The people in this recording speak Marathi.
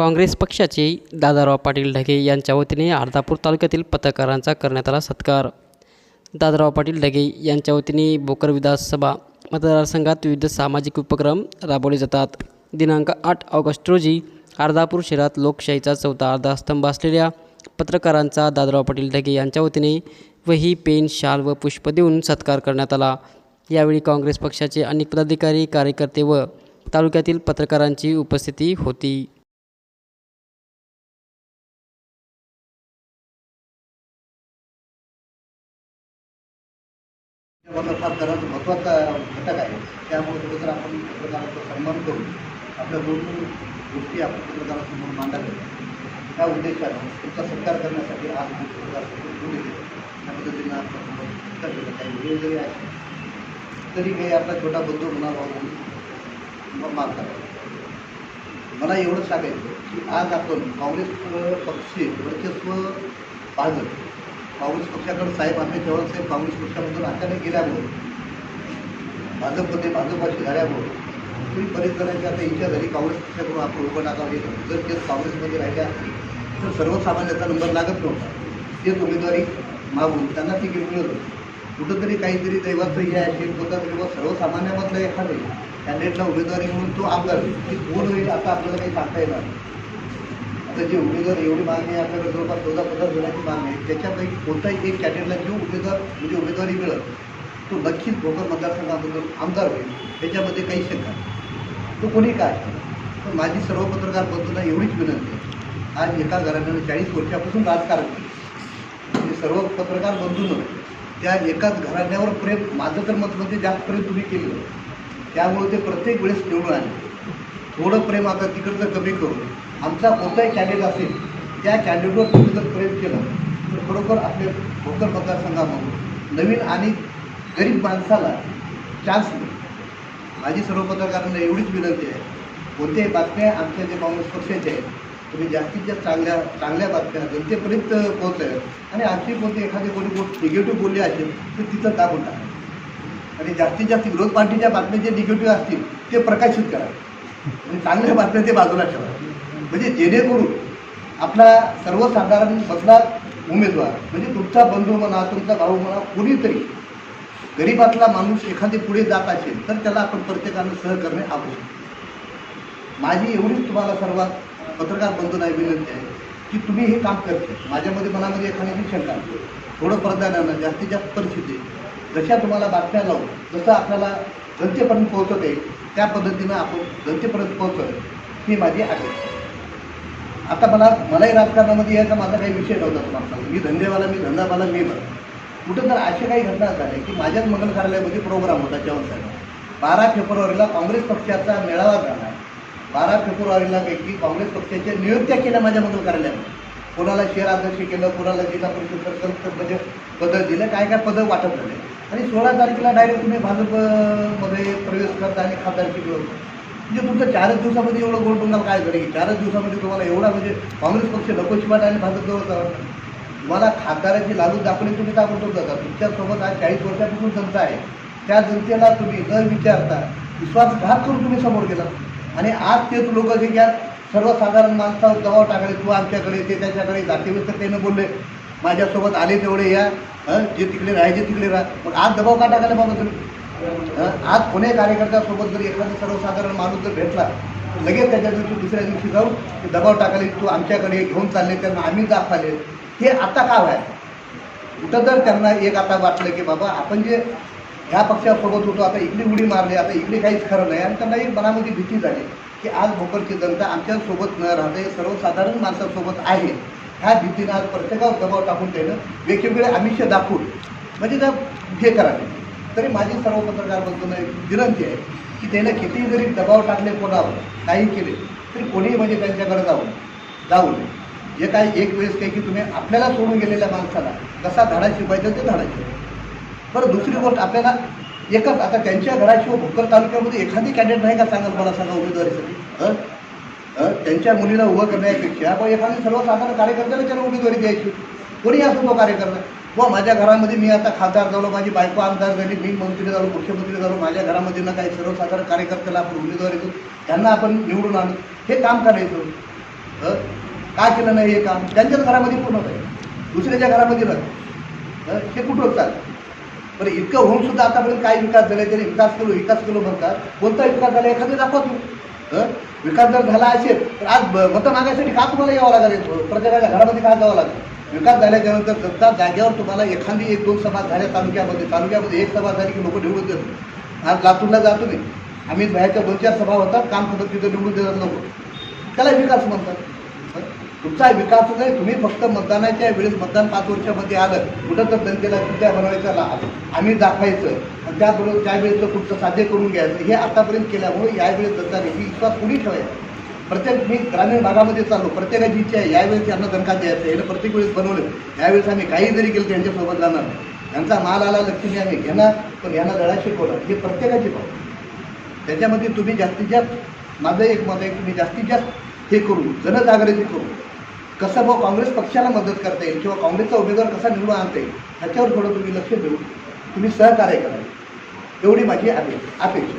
काँग्रेस पक्षाचे दादाराव पाटील ढगे यांच्या वतीने अर्धापूर तालुक्यातील पत्रकारांचा करण्यात आला सत्कार. दादाराव पाटील ढगे यांच्या वतीने बोकर विधानसभा मतदारसंघात विविध सामाजिक उपक्रम राबवले जातात. दिनांक आठ ऑगस्ट रोजी अर्धापूर शहरात लोकशाहीचा चौथा अर्धा स्तंभ असलेल्या पत्रकारांचा दादाराव पाटील ढगे यांच्या वतीने वही पेन शाल व पुष्प देऊन सत्कार करण्यात आला. यावेळी काँग्रेस पक्षाचे अनेक पदाधिकारी कार्यकर्ते व तालुक्यातील पत्रकारांची उपस्थिती होती. फार गरज महत्त्वाचा घटक आहे. त्यामुळे खरं तर आपण पत्रकारांचा सन्मान करून आपल्या दोन गोष्टी आपण पत्रकारांसमोर मांडाव्या त्या उद्देशानं तुमचा सत्कार करण्यासाठी आज मी पत्रकार बोलू येते त्या पद्धतीनं आपल्यासमोर सत्कार केला. काही वेळ जरी आहे तरी काही आपला छोटा बंधू म्हणावा म्हणून माफ करा. मला एवढंच सांगायचं की आज आपण काँग्रेस पक्षी वर्चस्व भाजप काँग्रेस पक्षाकडे साहेब आम्ही तेव्हा साहेब काँग्रेस पक्षामधून अचानक गेल्यामुळे भाजपमध्ये भाजपाशी झाल्यामुळे तुम्ही बरेच जणांची आता इच्छा झाली काँग्रेस पक्षाकडून आपण उभं टाकावं येतं जर ते काँग्रेसमध्ये राहिल्या तर सर्वसामान्याचा नंबर लागत नव्हता. तेच उमेदवारी मागून त्यांना तिकीट मिळत होतं. कुठंतरी काहीतरी दैवाचं हे असेल होतं किंवा सर्वसामान्यामधला एखादं कॅन्डिडेटला उमेदवारी म्हणून तो आमदार होईल ती कोण होईल आता आपल्याला काही सांगता येणार तर आता जे उमेदवार एवढी मागणी आहे आपल्याकडे जवळपास चौदा पंधरा जणांची मागणी आहे. त्याच्यापैकी कोणताही एक कॅन्डिडेटला जो उमेदवार म्हणजे उमेदवारी मिळत तो नक्कीच भोकर मतदारसंघामधून आमदार होईल. त्याच्यामध्ये काही शंका नाही. तो कोणी काय? तर माझी सर्व पत्रकार बंधूंना एवढीच विनंती आहे. आज एका घराण्यानं चाळीस वर्षापासून राजकारण केलं. म्हणजे सर्व पत्रकार बंधूंना त्या एकाच घराण्यावर प्रेम माझं तर मत म्हणजे जास्त प्रेम तुम्ही केलं त्यामुळे ते प्रत्येक वेळेस निवडून आले. थोडं प्रेम आता तिकडचं कमी करून आमचा कोणताही कॅन्डिडेट असेल त्या कॅन्डिडेटवर तुम्ही जर प्रेम केलं तर खरोखर आपल्या भोकर मतदारसंघामधून नवीन आणि गरीब माणसाला चान्स मिळेल. माझी सर्व पत्रकारांना एवढीच विनंती आहे कोणत्याही बातम्या आमच्या जे काँग्रेस पक्षाचे आहेत तुम्ही जास्तीत जास्त चांगल्या चांगल्या बातम्या जनतेपर्यंत पोहोचाव्यात आणि आणखी कोणते एखादी कोणी गोष्ट निगेटिव्ह बोलली असेल तर तिथं दाबून टाका. आणि जास्तीत जास्त विरोध पार्टीच्या बातम्या जे निगेटिव्ह असतील ते प्रकाशित करा. चांगल्या बातम्या ते बाजूला ठेवा. म्हणजे जेणेकरून आपला सर्वसाधारण मधला उमेदवार म्हणजे तुमचा बंधू म्हणा तुमचा भाऊ म्हणा कुणीतरी गरीबातला माणूस एखादी पुढे जात असेल तर त्याला आपण प्रत्येकानं सहकरणे आवश्यक आहे. माझी एवढीच तुम्हाला सर्वात पत्रकार बंधूंना विनंती आहे की तुम्ही हे काम करते. माझ्यामध्ये मनामध्ये एखाद्याची शंका थोडं प्राधान्यानं जास्तीत जास्त परिस्थिती जशा तुम्हाला बातम्या लावून जसं आपल्याला जनतेपर्यंत पोहोचवते येईल त्या पद्धतीनं आपण जनतेपर्यंत पोहोचवलं ही माझी आहे आता मला मलाही राजकारणामध्ये यायचा माझा काही विषय नव्हता तुम्हाला. सांगतो मी धंदेवाला मी धंदावाला मी बरं कुठं तर अशा काही घटना झाल्या की माझ्याच मंगल कार्यालयामध्ये प्रोग्राम होता जेवणसाठी बारा फेब्रुवारीला काँग्रेस पक्षाचा मेळावा झाला. बारा फेब्रुवारीला पैकी काँग्रेस पक्षाच्या नियुक्त्या केल्या माझ्या मंगल कार्यालयामध्ये. कोणाला शहराध्यक्ष केलं कोणाला जिल्हा परिषद सरपंच म्हणजे दिलं काय काय पदं वाटप झाले. आणि सोळा तारखेला डायरेक्ट तुम्ही भाजपमध्ये प्रवेश करता आणि खासदारकी व्यवस्था म्हणजे तुमचं चारच दिवसामध्ये एवढं गोल तुम्हाला काय झालं? की चारच दिवसामध्ये तुम्हाला एवढा म्हणजे काँग्रेस पक्ष नको आणि भाजप जवळ वाटतं तुम्हाला खासदाराची लालू दाखवली तुम्ही ताबडतोब जाता तुमच्यासोबत आज चाळीस वर्षापासून जनता आहे. त्या जनतेला तुम्ही न विचारता विश्वासघात करून तुम्ही समोर गेला. आणि आज तेच लोक जे घ्या सर्वसाधारण माणसावर दबाव टाकले तू आमच्याकडे ते त्याच्याकडे जातीव्यस्त त्यानं बोलले. माझ्यासोबत आले तेवढे या जे तिकडे राहायचे तिकडे राहा. मग आज दबाव का टाकायला बाबा तुम्ही? आज कोणी कार्यकर्त्यासोबत जर एखादा सर्वसाधारण माणूस जर भेटला तर लगेच त्याच्या दिवशी दुसऱ्या दिवशी जाऊन ते दबाव टाकाले तू आमच्याकडे घेऊन चालले त्यांना आम्ही दाखवले. हे आता का व्हायचं? कुठं जर त्यांना एक आता वाटलं की बाबा आपण जे ह्या पक्षासोबत होतो आता इकडे उडी मारली आता इकडे काहीच खरं नाही. आणि त्यांना एक मनामध्ये भीती झाली. की आज भोकरची जनता आमच्यासोबत न राहते सर्वसाधारण माणसासोबत आहे. ह्या भीतीनं आज प्रत्येकावर दबाव टाकून देणं वेगवेगळे आमिष दाखवून. म्हणजे त्या हे करावे तरी माझी सर्व पत्रकार बंधूंना एक विनंती आहे की त्यानं कितीही जरी दबाव टाकले कोणावर काही केले तरी कोणीही म्हणजे त्यांच्याकडे जाऊन जाऊ नये. जे काही एक वेळेस काही की तुम्ही आपल्याला सोडून गेलेल्या माणसाला कसा धडा शिकवायचा ते धडा शिकवायचा बरं दुसरी गोष्ट आपल्याला एकच आता त्यांच्या घराशिवाय भोकर तालुक्यामध्ये एखादी कॅन्डिडेट नाही का सांगत मला सांगा उमेदवारीसाठी? हं? त्यांच्या मुलीला उभं करण्यापेक्षा आपण एखादी सर्वसाधारण कार्यकर्त्याला त्याला उमेदवारी द्यायची. कोणी असो तो कार्यकर्ता. व माझ्या घरामध्ये मी आता खासदार झालो माझी बायको आमदार झाली मी मंत्री झालो मुख्यमंत्री झालो माझ्या घरामध्ये ना काही सर्वसाधारण कार्यकर्त्याला आपण उमेदवारी देऊ त्यांना आपण निवडून आणू. हे काम करायचं. का केलं नाही हे काम? त्यांच्याच घरामध्ये पूर्ण होत? आहे दुसऱ्याच्या घरामध्ये नाही हे कुठं होतात बरं इतकं होऊन सुद्धा आतापर्यंत काय विकास झाला त्याने विकास केलो विकास केलो म्हणतात कोणता विकास झाला एखादं दाखवा तुम्ही. विकास जर झाला असेल तर आज मतं मागायसाठी का तुम्हाला यावं लागेल? प्रत्येकाच्या घरामध्ये का जावं लागेल? विकास झाल्याच्यानंतर नंतर जागेवर तुम्हाला एखादी एक दोन सभा झाल्या तालुक्यामध्ये. तालुक्यामध्ये एक सभा झाली की लोक निवडून देतात. आज लातूरला जातो नाही आम्ही बाहेरच्या दोन चार सभा होतात काम करतात तिथं निवडून देतात लोक. त्याला विकास म्हणतात. तुमचा विकास नाही तुम्ही फक्त मतदानाच्या वेळेस मतदान पाच वर्षामध्ये आलं कुठं तर जनतेला सुद्धा बनवायचा लाभ आम्ही दाखवायचं. आणि त्याबरोबर त्यावेळेस तुमचं साध्य करून घ्यायचं. हे आतापर्यंत केल्यामुळे यावेळेस जनताने विश्वास कुणी ठेवायचा प्रत्येक मी ग्रामीण भागामध्ये चाललो. प्रत्येकाची इच्छा आहे यावेळेस यांना दणका द्यायचं यानं प्रत्येक वेळेस बनवलं. यावेळेस आम्ही काही जरी केलं त्यांच्यासोबत जाणार नाही. यांचा माल आला लक्ष्मी आम्ही घेणार पण यांना लढा शिकवणार. हे प्रत्येकाची पाव त्याच्यामध्ये तुम्ही जास्तीत जास्त माझं एक मत आहे तुम्ही जास्तीत जास्त हे करू. जनजागृती करू. कसं मग काँग्रेस पक्षाला मदत करता येईल किंवा काँग्रेसचा उमेदवार कसा निवडून आणता येईल ह्याच्यावर थोडं तुम्ही लक्ष देऊ तुम्ही सहकार्य करा. एवढी माझी अपेक्षा अपेक्षा.